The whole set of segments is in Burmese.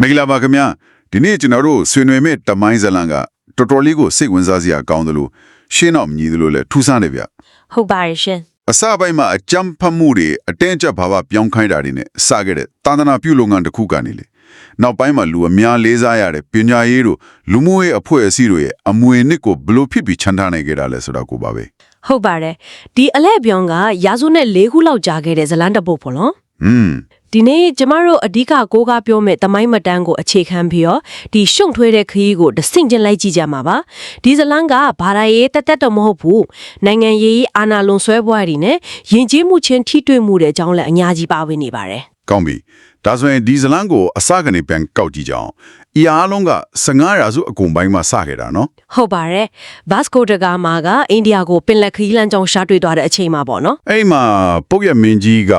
မင်္ဂလာပါခင်ဗျာဒီနေ့ကျွန်တော်တို့ဆွေနွေမဲ့တမိုင်းဇလန်ကတော်တော်လေးကိုစိတ်ဝင်စားစရာကောင်းတယ်လို့ရှင်းတော့မညီတယ်လို့လည်းထူးဆန်းတယ်ဗျဟုတ်ပါရဲ့ရှင်အစပိုင်းမှာအကြမ်းဖက်မှုတွေအတင်းအကျပ်ဘာဘာပြောင်းခိုင်းတာတွေနဲ့စခဲ့တဲ့တာသနာပြုလုပ်ငန်းတစ်ခုကနေလေနောက်ပိုင်းမှာလူအများလေးစားရတဲ့ပညာရေးတို့လူမှုရေးအဖွဲ့အစည်းတို့ရဲ့အမွေနစ်ကိုဘယ်လို့ဖြစ်ပြီးချန်ထားနိုင်ခဲ့တာလဲဆိုတော့ကိုပါပဲဟုတ်ပါတယ်ဒီအလဲ့ပြောင်းကရာစုနဲ့၄ခုလောက်ကြာခဲ့တဲ့ဇလန်တပုတ်ပေါ့နော်ဟွန်း ဒီနေ့ကျမတို့အဓိကကိုးကားပြောမဲ့တမိုင်းမတန်းကိုအခြေခံပြီးတော့ဒီရှုံထွေးတဲ့ခရီးကိုတဆင့်ချင်းလိုက်ကြည့်ကြမှာပါဒီဇလန်ကဘာသာရေးတက်တက်တော့မဟုတ်ဘူးနိုင်ငံရေးအာဏာလွန်ဆွဲပွဲတွေနဲ့ယဉ်ကျေးမှုချင်းထိတွေ့မှုတဲ့အကြောင်းလည်းအများကြီးပါဝင်နေပါတယ်ကောင်းပြီ ဒါဆိုရင်ဒီဇလန်ကိုအစကနေပြန်ကောက်ကြည့်ကြအောင်အရာအလုံးက15ရာစုအကုန်ပိုင်းမှာစခဲ့တာနော်ဟုတ်ပါတယ်ဘတ်စကိုဒဂါမာကအိန္ဒိယကိုပင်လယ်ခရီးလမ်းကြောင်းရှာတွေ့သွားတဲ့အချိန်မှာပေါ့နော်အဲ့မှာပုတ်ရမင်းကြီးက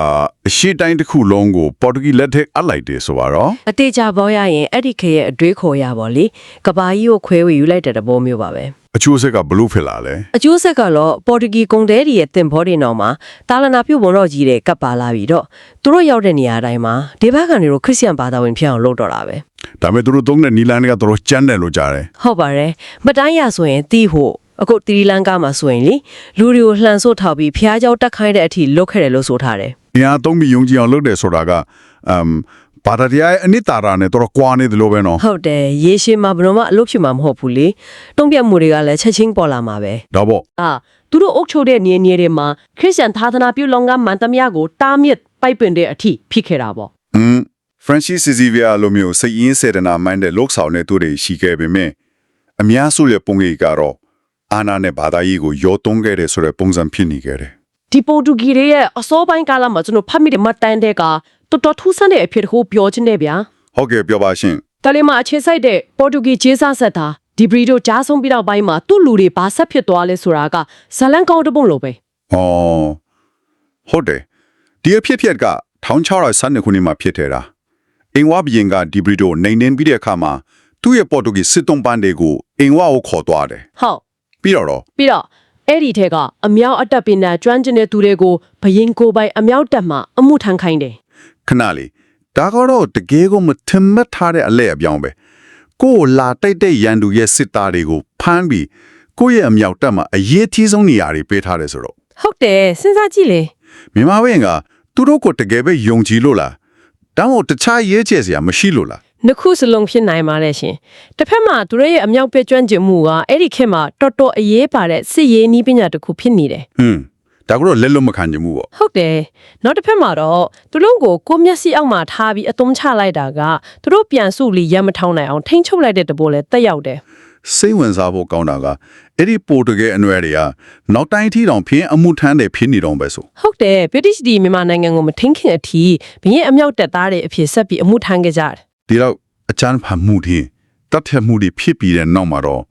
အရှိတိုင်းတစ်ခုလုံးကိုပေါ်တူဂီလက်ထက်အပ်လိုက်တယ်ဆိုပါတော့အတေချပေါ်ရရင်အဲ့ဒီခေရဲ့အတွေးခေါ်ရပါလေကဘာကြီးကိုခွဲဝေယူလိုက်တဲ့သဘောမျိုးပါပဲ အချိုးဆက်ကဘလို့ဖြစ်လာလဲ အကျိုးဆက်ကတော့ပေါ်တူဂီကုန်တဲတွေရဲ့တင်ဘောတွေနောက်မှာတာလနာပြုတ်ဘုံတော့ကြီးတဲ့ကပ်ပါလာပြီးတော့သူတို့ရောက်တဲ့နေရာတိုင်းမှာဒေဘကန်တွေကိုခရစ်ယာန်ဘာသာဝင်ဖြစ်အောင်လုပ်တော့တာပဲ ဒါပေမဲ့သူတို့သုံးတဲ့နီလန်တွေကတော်တော်ကျန်းတယ်လို့ကြားတယ် ဟုတ်ပါတယ်မတိုင်းရဆိုရင်တီးဖို့အခုတီရီလန်ကာမှာဆိုရင်လေလူတွေကိုလှန်ဆို့ထောက်ပြီးဖျားเจ้าတက်ခိုင်းတဲ့အထိလုတ်ခဲ့တယ်လို့ဆိုထားတယ် ။အင်အားသုံးပြီးယုံကြည်အောင်လုပ်တယ်ဆိုတာကအမ် ဘာသာတရားရဲ့အနိတ္တာရနဲ့တော်တော်ကွာနေတယ်လို့ပဲနော်ဟုတ်တယ်ရေရှည်မှာဘယ်တော့မှအလုပ်ဖြစ်မှာမဟုတ်ဘူးလေတုံ့ပြန်မှုတွေကလည်းချက်ချင်းပေါ်လာမှာပဲ။ဒါပေါ့အာသူတို့အုပ်ချုပ်တဲ့နေနေတွေမှာခရစ်ယာန်သာသနာပြုလုပ်ငန်းမှန်သမျှကိုတားမြစ်ပိုက်ပင်တဲ့အထိဖြစ်ခဲ့တာပေါ့။အင်း Francis Xavier လိုမျိုးစိတ်ရင်းစေတနာမှန်တဲ့លោកဆောင်တဲ့သူတွေရှိခဲ့ပေမဲ့အများစုရဲ့ပုံရိပ်ကတော့အာနာနဲ့ဘာသာရေးကိုရောသွန်းခဲ့တဲ့ဆိုတဲ့ပုံစံဖြစ်နေခဲ့တယ်ဒီပေါ်တူဂီတွေရဲ့အစောပိုင်းကာလမှာကျွန်တော်ဖတ်မိတဲ့မှတ်တမ်းတွေက တော်တော်ထူးဆန်းတဲ့အဖြစ်တစ်ခုပြောချင်တယ်ဗျာ။ဟုတ်ကဲ့ပြောပါရှင်တလီမှာအခြေစိုက်တဲ့ပေါ်တူဂီဂျေဆာဆက်တာဒီဘရီတို့ကြားဆုံးပြီးတော့ပိုင်းမှာသူ့လူတွေဘာဆက်ဖြစ်သွားလဲဆိုတာကဇလန်ကောင်းတစ်ပုံလိုပဲ။အော်ဟုတ်တယ်။ဒီအဖြစ်အပျက်က1612ခုနှစ်မှာဖြစ်ခဲ့တာ။အင်ဝါဘီရင်ကဒီဘရီတိုနိုင်နေပြီးတဲ့အခါမှာသူ့ရဲ့ပေါ်တူဂီစစ်တုံးပန်းတွေကိုအင်ဝါကိုခေါ်သွားတယ်ဟုတ်။ပြီးတော့တော့ပြီးတော့အဲ့ဒီထဲကအမြောက်အတက်ပင်နဲ့ကျွမ်းကျင်တဲ့သူတွေကိုဘယင်ကိုယ်ပိုင်အမြောက်တက်မှာအမှုထမ်းခိုင်းတယ် ခဏလေးဒါကတော့တကယ်ကိုမထင်မှတ်ထားတဲ့အလဲအပြောင်းပဲကိုယ်လာတိုက်တဲ့ရန်သူရဲ့စစ်သားတွေကိုဖမ်းပြီးကိုယ့်ရဲ့အမြောက်တက်မှာအရေးကြီးဆုံးနေရာတွေပေးထားတယ်ဆိုတော့ဟုတ်တယ်စဉ်းစားကြည့်လေမြန်မာဘက်ကသူတို့ကိုတကယ်ပဲယုံကြည်လို့လားဒါမှမဟုတ်တခြားရေးချယ်စရာမရှိလို့လားနှစ်ခုစလုံးဖြစ်နိုင်ပါတယ်ရှင်တစ်ဖက်မှာသူတို့ရဲ့အမြောက်ပဲကျွမ်းကျင်မှုကအဲ့ဒီခေတ်မှာတော်တော်အရေးပါတဲ့စစ်ရေးနည်းပညာတစ်ခုဖြစ်နေတယ်ဟွန်း ဒါကတော့လက်လွတ်မခံနိုင်ဘူးပေါ့ဟုတ်တယ်နောက်တစ်ဖက်မှာတော့သူတို့ကိုကိုမျက်စိအောက်မှာထားပြီးအသုံးချလိုက်တာကသူတို့ပြန်စုလီရမထောင်းနိုင်အောင်ထိန်းချုပ်လိုက်တဲ့တဘောလဲတက်ရောက်တယ်စိတ်ဝင်စားဖို့ကောင်းတာကအဲ့ဒီပိုတကယ်အနွယ်တွေကနောက်တိုင်းထီတောင်ဖင်းအမှုထမ်းတယ်ဖြစ်နေတော့ပဲဆိုဟုတ်တယ် British ဒီမြန်မာနိုင်ငံကိုမထိန်းခင်အထိဘရင်အမြောက်တက်သားတဲ့အဖြစ်ဆက်ပြီးအမှုထမ်းခဲ့ကြတယ်ဒီတော့အချမ်းဖတ်မှုတွေတတ်ထက်မှုတွေဖြစ်ပြီးတဲ့နောက်မှာတော့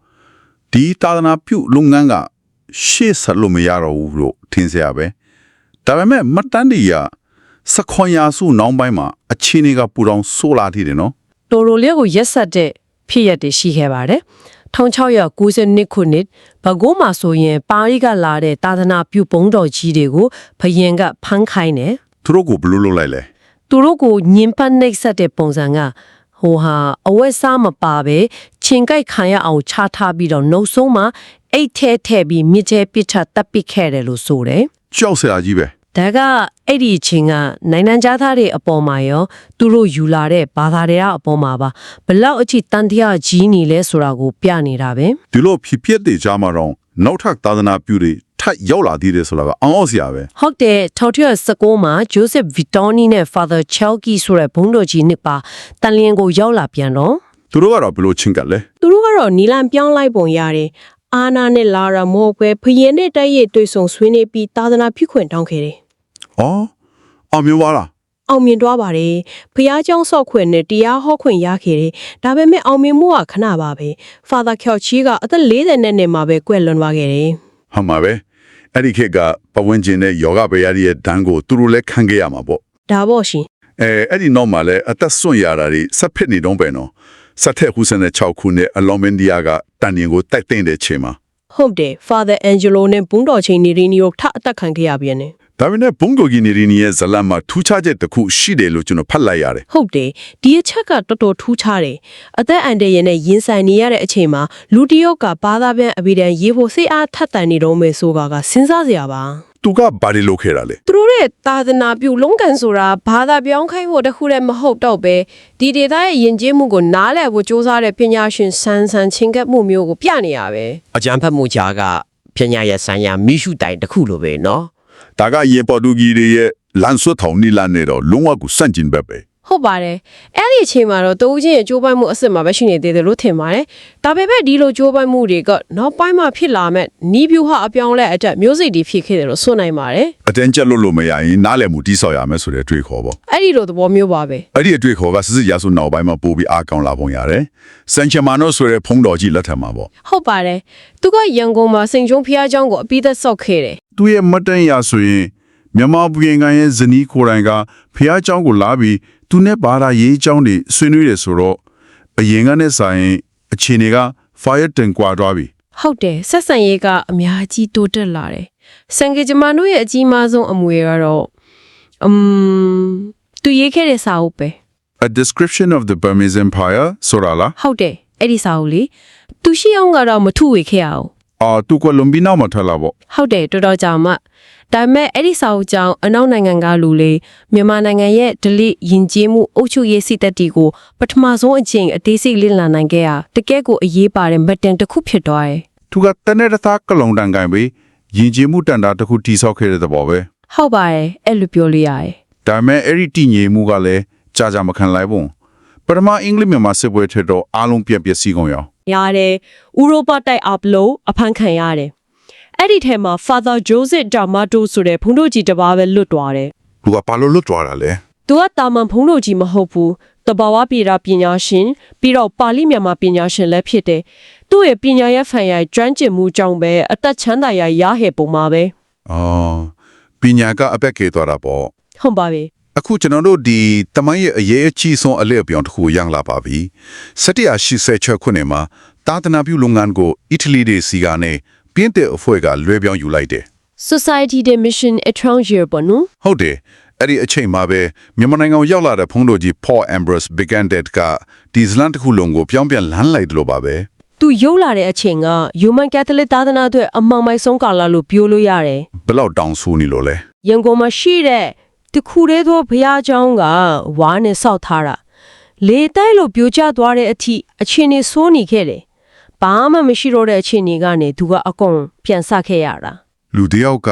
ဒီသာသနာပြုလုပ်ငန်းကရှေ့ဆက်လို့မရတော့ဘူးလို့ ထင်စရာပဲဒါပေမဲ့မတ်တန်ဒီရစခွန်ယာစုနောက်ပိုင်းမှာအချင်းတွေကပူတောင်ဆိုးလာသေးတယ်နော်တော်တော်လေးကိုရက်ဆက်တဲ့ဖြစ်ရက်တွေရှိခဲ့ပါတယ်1692ခုနှစ်ဘကိုးမှာဆိုရင်ပါရီကလာတဲ့သာသနာပြုပုံတော်ကြီးတွေကိုဘရင်ကဖမ်းခိုင်းတယ်သူတို့ကိုဘယ်လို့လုပ်လိုက်လဲသူတို့ကိုညင်ပတ်နှိပ်စက်တဲ့ပုံစံကဟိုဟာအဝက်စားမပါပဲချင်းကြိုက်ခံရအောင်ချထားပြီးတော့နှုတ်ဆုံးမှာ အိတ်ထဲထည့်ပြီးမြစ်ထဲပစ်ချတပ်ပစ်ခဲ့တယ်လို့ဆိုတယ်ကြောက်စရာကြီးပဲဒါကအဲ့ဒီအချင်းကနိုင်ငံသားသားတွေအပေါ်မှာရောသူတို့ယူလာတဲ့ဘာသာတွေအပေါ်မှာပါဘလောက်အထိတန်တရားကြီးနေလဲဆိုတာကိုပြနေတာပဲဒီလိုဖြစ်ဖြစ်တဲ့ကြားမှာတော့နောက်ထပ်သာသနာပြုတွေထပ်ရောက်လာသေးတယ်ဆိုတာကအောင်းအောင်စရာပဲဟုတ်တယ်1919မှာ Joseph Vitoni နဲ့ Father Chalky ဆိုတဲ့ဘုန်းတော်ကြီးနှစ်ပါတန်လျင်ကိုရောက်လာပြန်တော့သူတို့ကတော့ဘယ်လိုချင်းကပ်လဲသူတို့ကတော့နီလန်ပြောင်းလိုက်ပုံရတယ် အာနာနဲ့လာရမောကွယ်ဖယင်းနဲ့တိုက်ရိုက်တွေ့ဆုံဆွေးနွေးပြီးသာသနာပြုခွင့်တောင်းခဲ့တယ် ။အော်အောင်မျိုးပါလား အောင်မြင်သွားပါတယ်ဖျားเจ้าဆော့ခွင့်နဲ့တရားဟောခွင့်ရခဲ့တယ်ဒါပေမဲ့အောင်မြင်မှုကခဏပါပဲ Father Kyochi ကအသက်40နဲ့နဲ့မှာပဲကွယ်လွန်သွားခဲ့တယ် ။ဟုတ်မှာပဲ။အဲ့ဒီခေတ်ကပဝန်းကျင်နဲ့ယောဂဗျာရဲ့ဒဏ်ကိုသူတို့လည်းခံခဲ့ရမှာပေါ့ ဒါပေါ့ရှင် ။အဲအဲ့ဒီနောက်မှာလည်းအသက်ဆွန့်ရတာတွေဆက်ဖြစ်နေတော့ပဲနော်။ ဆက်ထက်ဟူဆန်တဲ့6ခုနဲ့အလော်မန်ဒီယာကတန်ရင်ကိုတိုက်တဲ့တဲ့ချိန်မှာဟုတ်တယ် Father Angelo နဲ့ဘုန်းတော်ချင်းနေရီနီကိုထအသက်ခံခဲ့ရပြန်တယ်ဒါပေမဲ့ဘုံကိုကြီးနေရီရဲ့ဇလန်မှာထူးခြားချက်တစ်ခုရှိတယ်လို့ကျွန်တော်ဖတ်လိုက်ရတယ်ဟုတ်တယ်ဒီအချက်ကတော်တော်ထူးခြားတယ်အသက်အန္တရာယ်နဲ့ရင်ဆိုင်နေရတဲ့အချိန်မှာလူတစ်ယောက်ကဘာသာပြန်အဘိဓာန်ရေးဖို့စိတ်အားထက်သန်နေတော့မယ်ဆိုတာကစဉ်းစားစရာပါ သူကဘာတွေလုပ်ခဲ့တာလဲသူတို့ရဲ့သာသနာပြုလုံကန်ဆိုတာဘာသာပြောင်းခိုင်းဖို့တခုတည်းမဟုတ်တော့ပဲဒီဒေသရဲ့ယဉ်ကျေးမှုကိုနားလည်ဖို့စ조사တဲ့ပညာရှင်ဆန်းဆန်းချင်းကပ်မှုမျိုးကိုပြနေရပဲအကြံဖတ်မှုကြားကပညာရဲ့ဆိုင်ရာမိရှုတိုင်တစ်ခုလိုပဲနော်ဒါကရေပေါ်တူဂီတွေရဲ့လန်ဆွတ်ထောင်နီလာနေတော့လုံးဝကိုစန့်ကျင်ဘက်ပဲ ဟုတ်ပါတယ်အဲ့ဒီအချိန်မှာတော့တူးချင်းရဲ့ကြိုးပမ်းမှုအစ်စ်မှာပဲရှိနေသေးတယ်လို့ထင်ပါတယ်ဒါပေမဲ့ဒီလိုကြိုးပမ်းမှုတွေကနောက်ပိုင်းမှာဖြစ်လာမဲ့နီးပြူဟာအပြောင်းလဲအတက်မျိုးစိတ်တွေဖြစ်ခဲ့တယ်လို့ဆိုနိုင်ပါတယ် အတင်းကျပ်လို့လို့မရရင်နားလည်မှုတိဆောက်ရမယ်ဆိုတဲ့အတွေ့ခေါ်ပေါ့ အဲ့ဒီလိုသဘောမျိုးပါပဲ အဲ့ဒီအတွေ့ခေါ်ကစစ်စစ်ရဆုနောက်ပိုင်းမှာပို့ပြီးအားကောင်းလာပုံရတယ်စန်ချမာနိုဆိုတဲ့ဖုံးတော်ကြီးလက်ထက်မှာပေါ့ ဟုတ်ပါတယ်သူကရန်ကုန်မှာစိန်ကျုံဖျားเจ้าကိုအပိသက်ဆော့ခဲ့တယ် သူရဲ့မတ်တန်ရဆိုရင် မြန်မာပြည်ငန်ရဲ့ဇနီးကိုယ်တိုင်ကဖះเจ้าကိုလာပြီးသူနဲ့ဘာသာရေးเจ้าတွေဆွေးနွေးတယ်ဆိုတော့အရင်ကနဲ့ဆိုင်ရင်အခြေအနေက fire တင်ကွာသွားပြီ ဟုတ်တယ်ဆက်ဆံရေးကအများကြီးတိုးတက်လာတယ်စံကေဂျမန်တို့ရဲ့အကြီးမားဆုံးအမွေကတော့အမ်သူရေးခဲ့တဲ့စာအုပ်ပဲ A description of the Burmese Empire ဆိုတာလား ဟုတ်တယ်အဲ့ဒီစာအုပ်လေသူရှိအောင်ကတော့မထုဝေခဲ့ရအောင် အာသူကလွန်ပြီးနောက်မှာထွက်လာပေါ့ဟုတ်တယ်တော်တော်ကြာမှဒါပေမဲ့အဲ့ဒီစာအုပ်ကြောင့်အနောက်နိုင်ငံကလူလေးမြန်မာနိုင်ငံရဲ့ဒလိယဉ်ကျေးမှုအုပ်ချုပ်ရေးစိတ်သက်တီကိုပထမဆုံးအချိန်အသေးစိတ်လေ့လာနိုင်ခဲ့ရတကယ့်ကိုအရေးပါတဲ့မတ်တင်တစ်ခုဖြစ်သွားတယ်သူကတနေ့တစ်သားကလုံတန်ကင်ပြီးယဉ်ကျေးမှုတန်တာတစ်ခုတိဆောက်ခဲ့တဲ့သဘောပဲဟုတ်ပါတယ်အဲ့လိုပြောလို့ရတယ်ဒါပေမဲ့အဲ့ဒီတည်ငြိမ်မှုကလည်းကြာကြာမခံလိုက်ဘူး ပထမအင်္ဂလိပ်မြန်မာစစ်ပွဲထက်တော့အားလုံးပြက်ပြက်စီးကုန်ရောရတယ်ဥရောပတိုက်အပလို့အဖမ်းခံရတယ်အဲ့ဒီထဲမှာ Father Joseph D'Amato ဆိုတဲ့ဘုန်းတော်ကြီးတစ်ပါးပဲလွတ်သွားတယ်သူကဘာလို့လွတ်သွားတာလဲသူကတာမန်ဘုန်းတော်ကြီးမဟုတ်ဘူးတဘာဝပြေတာပညာရှင်ပြီးတော့ပါဠိမြန်မာပညာရှင်လည်းဖြစ်တယ်သူ့ရဲ့ပညာရဲ့ဖန်ရိုက်ကျွမ်းကျင်မှုကြောင့်ပဲအသက်ချမ်းသာရရဟဲ့ပုံမှာပဲအော်ပညာကအပက်ကေသွားတာပေါ့ဟုတ်ပါပြီ အခုကျွန်တော်တို့ဒီတမိုင်းရဲ့အရေးအကြီးဆုံးအလဲအပြောင်းတစ်ခုရန်လာပါပြီစတရရှိဆဲချက်ခုနှစ်မှာတာသနာပြုလုပ်ငန်းကိုအီတလီတွေစီကနေပြင်းတဲ့အဖွဲ့ကလွှဲပြောင်းယူလိုက်တယ် Society de Mission Étrangère ပေါ့နော်ဟုတ်တယ်အဲ့ဒီအချိန်မှာပဲမြန်မာနိုင်ငံကိုရောက်လာတဲ့ဖုန်းတော်ကြီး Paul Ambrose Bigandet ကဒီဇလန်တစ်ခုလုံးကိုပြောင်းပြန်လမ်းလိုက်တယ်လို့ပါပဲသူရုပ်လာတဲ့အချိန်က Roman Catholic သာသနာအတွက်အမှောင်မိုက်ဆုံးကာလလို့ပြောလို့ရတယ်ဘယ်လောက်တောင်ဆိုးနေလို့လဲရန်ကုန်မှာရှိတဲ့ တခုတည်းသောဘုရားကျောင်းကဝါးနဲ့စောက်ထားတာလေတိုက်လို့ပြိုကျသွားတဲ့အထိအချင်းနေဆိုးနေခဲ့တယ်ဘာမှမရှိတော့တဲ့အချိန်တွေကနေသူကအကုန်ပြန်ဆခဲ့ရတာလူတစ်ယောက်က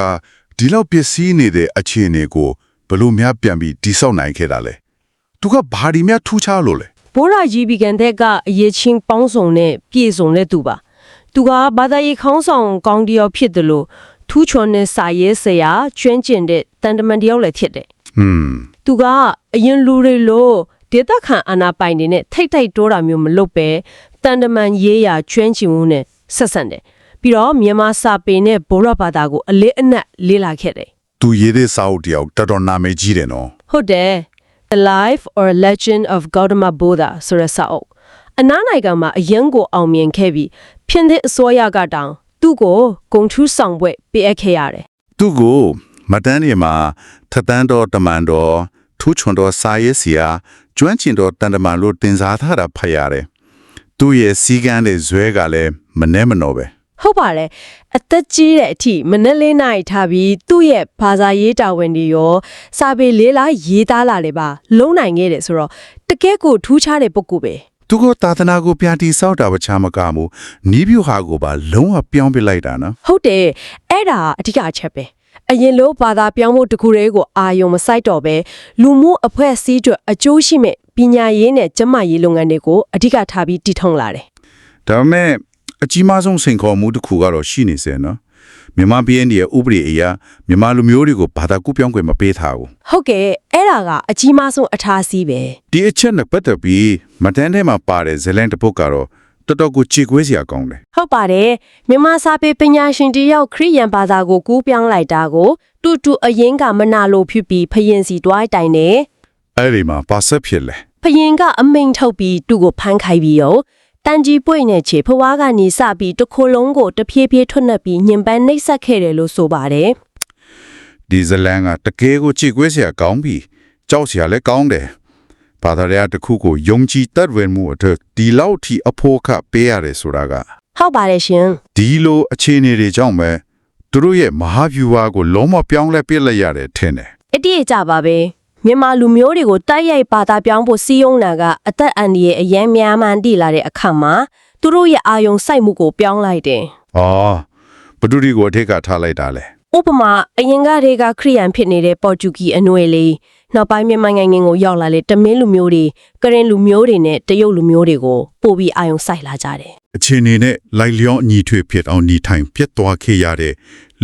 ဒီလောက်ပျက်စီးနေတဲ့အခြေအနေကိုဘယ်လို့များပြန်ပြီးတိဆောက်နိုင်ခဲ့တာလဲသူကဘာဒီများထူးခြားလို့လဲဘိုးရာကြီးဘီကန်တဲ့ကအရေးချင်းပေါင်းစုံနဲ့ပြည့်စုံတဲ့သူပါသူကဘာသာရေးခေါင်းဆောင်ကောင်းတယောက်ဖြစ်တယ်လို့ ထူးချွန်တဲ့စာရေးဆရာကျွမ်းကျင်တဲ့တန်တမန်တယောက်လည်းဖြစ်တယ်ဟွန်းသူကအရင်လူတွေလို့ဒေသခံအာဏာပိုင်တွေနဲ့ထိတ်ထိတ်တိုးတာမျိုးမလုပ်ပဲတန်တမန်ရေးရာကျွမ်းကျင်မှုနဲ့ဆက်ဆံတယ်ပြီးတော့မြန်မာစာပေနဲ့ဗောရဘာသာကိုအလေးအနက်လေ့လာခဲ့တယ်သူရေးတဲ့စာအုပ်တယောက်တော်တော်နာမည်ကြီးတယ်နော်ဟုတ်တယ် The Life or Legend of Gautama Buddha ဆိုတဲ့စာအုပ်အနားနိုင်ငံမှာအရင်ကိုအောင်မြင်ခဲ့ပြီးဖြစ်တဲ့အစိုးရကတောင် သူ့ကိုဂုံထူးဆောင်ပွဲပေးအပ်ခဲ့ရတယ်သူကိုမတန်းနေမှာထတန်းတော်တမန်တော်ထူးချွန်တော်စာရေးစီယာကျွမ်းကျင်တော်တန်တမန်လို့တင်စားထားတာဖတ်ရတယ်သူရဲ့စီကန်းတဲ့ဇွဲကလည်းမနှဲမနော်ပဲဟုတ်ပါတယ်အသက်ကြီးတဲ့အထိမနက်လေးနိုင်ထားပြီးသူ့ရဲ့ဘာသာရေးတာဝန်တွေရောစာပေလေးလားရေးသားလာတယ်ပါ လုံးနိုင်ခဲ့တယ်ဆိုတော့တကယ်ကိုထူးခြားတဲ့ပုဂ္ဂိုလ်ပဲ သူကသာသနာကိုပြန်တီဆောက်တာပချာမကမှုနီးပြူဟာကိုပါလုံးဝပြောင်းပြလိုက်တာနော်ဟုတ်တယ်အဲ့ဒါအဓိကအချက်ပဲအရင်လိုဘာသာပြောင်းဖို့တခုတည်းကိုအာယုံမဆိုင်တော့ပဲလူမှုအဖွဲ့အစည်းအတွက်အကျိုးရှိမဲ့ပညာရေးနဲ့ကျန်းမာရေးလုပ်ငန်းတွေကိုအဓိကထားပြီးတည်ထောင်လာတယ်ဒါပေမဲ့အကြီးမားဆုံးစိန်ခေါ်မှုတစ်ခုကတော့ရှိနေစေနော် မြန်မာပြည်ရဲ့ဥပဒေအရမြန်မာလူမျိုးတွေကိုဘာသာကူးပြောင်းခွင့်မပေးထားဘူးဟုတ်ကဲ့အဲ့ဒါကအကြီးမားဆုံးအထားစီးပဲဒီအချက်နဲ့ပတ်သက်ပြီးမတန်းထဲမှာပါတဲ့ဇလန်တစ်ပုတ်ကတော့တော်တော်ကိုကြေကွေးစရာကောင်းတယ်ဟုတ်ပါတယ်မြန်မာစာပေပညာရှင်တယောက်ခရိယန်ဘာသာကိုကူးပြောင်းလိုက်တာကို တူတူအရင်ကမနာလို့ဖြစ်ပြီးဖယင်စီတွိုင်းတိုင်နေအဲ့ဒီမှာပါဆက်ဖြစ်လဲဖယင်ကအမိန်ထုတ်ပြီးသူ့ကိုဖမ်းခိုင်းပြီးရော တန်ကြီးပွင့်နေချေဖွားကနေစပြီးတစ်ခုလုံးကိုတဖြည်းဖြည်းထွတ်နှက်ပြီးညင်ပန်းနှိပ်စက်ခဲ့တယ်လို့ဆိုပါတယ်ဒီဇလန်ကတကယ်ကိုကြည့်ကွေးစရာကောင်းပြီကြောက်စရာလည်းကောင်းတယ်ဘာသာတရားတစ်ခုကိုယုံကြည်တတ်ဝင်မှုအတွက်ဒီလောက်ထိအဖို့ခပေးရတယ်ဆိုတာကဟုတ်ပါတယ်ရှင်ဒီလိုအခြေအနေတွေကြောင့်ပဲသူတို့ရဲ့မဟာဗျူဟာကိုလုံးဝပြောင်းလဲပစ်လိုက်ရတယ်ထင်တယ်အတိအကျပါပဲ မြန်မာလူမျိုးတွေကိုတိုက်ရိုက်ပါတာပြောင်းဖို့စီးယုံတာကအသက်အန္တရာယ်အယမ်းများမှန်းတည်လာတဲ့အခါမှာသူတို့ရဲ့အာယုံစိုက်မှုကိုပြောင်းလိုက်တယ်။အော်ဘဒုရီကိုအထက်ကထားလိုက်တာလေဥပမာအရင်ကတည်းကခရီးယန်ဖြစ်နေတဲ့ပေါ်တူဂီအနွယ်လေးနောက်ပိုင်းမြန်မာနိုင်ငံကိုရောက်လာတဲ့တမင်းလူမျိုးတွေကရင်လူမျိုးတွေနဲ့တရုတ်လူမျိုးတွေကိုပို့ပြီးအာယုံစိုက်လာကြတယ်။အခြေအနေနဲ့လိုက်လျောအညီထွေဖြစ်အောင်ညီထိုင်ပြတ်သွားခဲ့ရတဲ့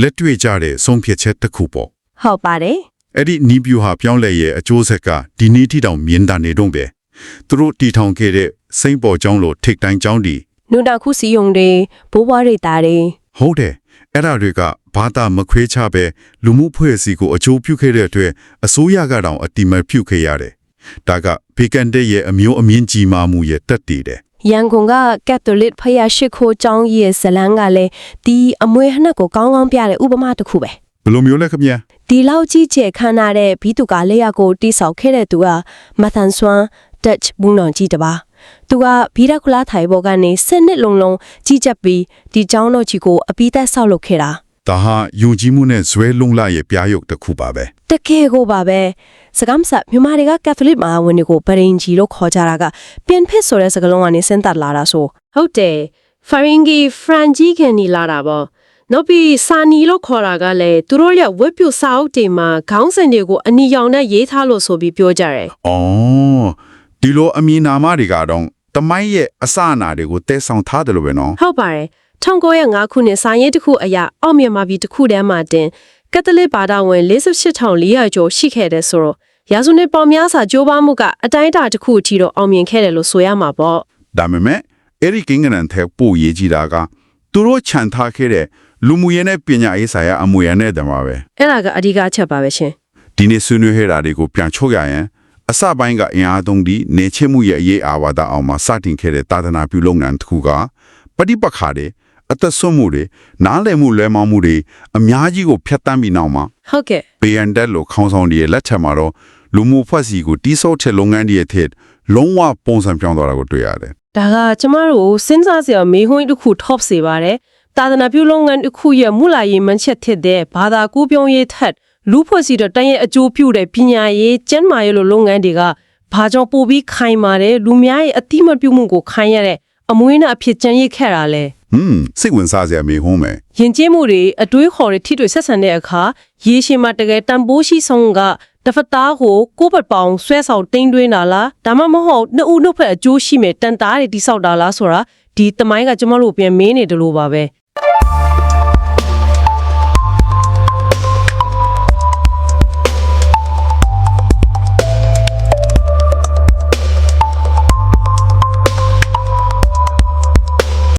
လက်တွေ့ကြတဲ့ဆုံးဖြတ်ချက်တစ်ခုပေါ့ဟုတ်ပါတယ်။ အဲ့ဒီနီးပြူဟာပြောင်းလဲရဲ့အကျိုးဆက်ကဒီနေ့ထိတောင်မြင်တာနေတော့ပဲ။သူတို့တီထောင်ခဲ့တဲ့စိမ့်ပေါ်ကျောင်းလိုထိတ်တိုင်းကျောင်းဒီနုတခုစီယုံတွေဘိုးဘွားတွေတာတွေဟုတ်တယ်။အဲ့ဒါတွေကဘာသာမခွဲခြားပဲလူမှုဖွဲ့စည်းကိုအကျိုးပြုခဲ့တဲ့အတွက်အစိုးရကတောင်အတိမတ်ပြုခဲ့ရတယ်။ဒါကဖေကန်တဲ့ရဲ့အမျိုးအမြင့်ကြီးမားမှုရဲ့တက်တည်တယ်ရန်ကုန်ကကက်သလစ်ဖယားရှိခိုးကျောင်းကြီးရဲ့ဇလန်းကလည်းဒီအမွေဟနက်ကိုကောင်းကောင်းပြတဲ့ဥပမာတစ်ခုပဲ။ ဘယ်လိုမျိုးလဲခင်ဗျာဒီလောက်ကြီးကျယ်ခမ်းနားတဲ့ဘီသူကလက်ရကိုတိဆောက်ခဲ့တဲ့သူကမသန်ဆွမ်းဒတ်ဘူးနောင်ကြီးတပါသူကဘီရခလာထိုင်ဘောကနေစနစ်လုံးလုံးကြီးကြပ်ပြီးဒီကျောင်းတော်ကြီးကိုအပိသက်ဆောက်လုပ်ခဲ့တာ။ဒါဟာယုံကြည်မှုနဲ့ဇွဲလုံးလာရဲ့ပြားရုပ်တစ်ခုပါပဲတကယ်ကိုပါပဲစကားမဆက်မြန်မာတွေကကက်သလစ်မဟာဝင်တွေကိုပရင်ကြီးလို့ခေါ်ကြတာကပြင်ဖစ်ဆိုတဲ့စကားလုံးကနေဆင်းသက်လာတာဆိုဟုတ်တယ်ဖရင်ဂီဖရန်ဂျီကန်နီလာတာပေါ့ နောက်ပြီးစာနီလို့ခေါ်တာကလည်းသူတို့ရဲ့ဝက်ပြူစာအုပ်တွေမှာခေါင်းစဉ်တွေကိုအနီရောင်နဲ့ရေးထားလို့ဆိုပြီးပြောကြတယ်။အော်ဒီလိုအမည်နာမတွေကတော့တမိုင်းရဲ့အစအနာတွေကိုတဲဆောင်ထားတယ်လို့ပဲနော်ဟုတ်ပါတယ်1905ခုနှစ်စာရေးတစ်ခုအရာအောက်မြန်မာပြည်တစ်ခုတည်းမှာတင်ကက်သလစ်ဘာသာဝင်48400ကျော်ရှိခဲ့တဲ့ဆိုတော့ရာစုနှစ်ပေါင်းများစွာကြိုးပမ်းမှုကအတိုင်းအတာတစ်ခုအထိတော့အောင်မြင်ခဲ့တယ်လို့ဆိုရမှာပေါ့။ဒါပေမဲ့အဲ့ဒီကင်းကနန်တဲ့ပို့ရေးကြည့်တာကသူတို့ခြံထားခဲ့တဲ့ လူမှုရေးနဲ့ပညာရေးဆိုင်ရာအမွေအနှစ်တွေမှာပဲအဲ့ဒါကအဓိကအချက်ပါပဲရှင်ဒီနေ့ဆွေးနွေးခဲ့တာတွေကိုပြန်ချုပ်ရရင်အစပိုင်းကအင်အားသုံးပြီးနေချမှုရဲ့အရေးအာဝါဒအောင်မှာစတင်ခဲ့တဲ့သာသနာပြုလုပ်ငန်းတစ်ခုကပฏิပက္ခတွေအသက်ဆွမှုတွေနားလည်မှုလွဲမောင်းမှုတွေအများကြီးကိုဖျက်ဆီးပြီးနောက်မှာဟုတ်ကဲ့ PN တက်လို့ခေါင်းဆောင်တွေရဲ့လက်ချက်မှာတော့လူမှုဖွဲ့စည်းကိုတိစောတဲ့လုပ်ငန်းတွေအထက်လုံးဝပုံစံပြောင်းသွားတာကိုတွေ့ရတယ်ဒါကကျမတို့ကိုစဉ်းစားစရာမေးခွန်းတစ်ခု top စေပါတယ် သာသနာပြုလုပ်ငန်းတစ်ခုရဲ့မူလာရေးမှန်ချက်ဖြစ်တဲ့ဘာသာကူးပြောင်းရေးထက်လူဖွဲ့စည်းတဲ့တိုင်းရဲ့အကျိုးပြုတဲ့ပညာရေးကျန်းမာရေးလိုလုပ်ငန်းတွေကဘာကြောင့်ပိုပြီးခိုင်မာတဲ့လူများရဲ့အတိမတ်ပြုမှုကိုခိုင်းရတဲ့အမွေးနဲ့အဖြစ်ကျန်ရစ်ခဲ့တာလဲဟွန်းစိတ်ဝင်စားစရာမေးခွန်းပဲယဉ်ကျေးမှုတွေအတွေးခေါ်တွေထိတွေ့ဆက်ဆံတဲ့အခါရေရှည်မှာတကယ်တန်ဖိုးရှိဆုံးကတစ်ဖက်သားကိုကိုယ့်ဘက်ပေါင်ဆွဲဆောင်တင်းတွင်းတာလားဒါမှမဟုတ်နှစ်ဦးနှစ်ဖက်အကျိုးရှိမဲ့တန်တားတွေတိဆောက်တာလားဆိုတာဒီတမိုင်းကကျမတို့ပြန်မင်းနေတယ်လို့ပါပဲ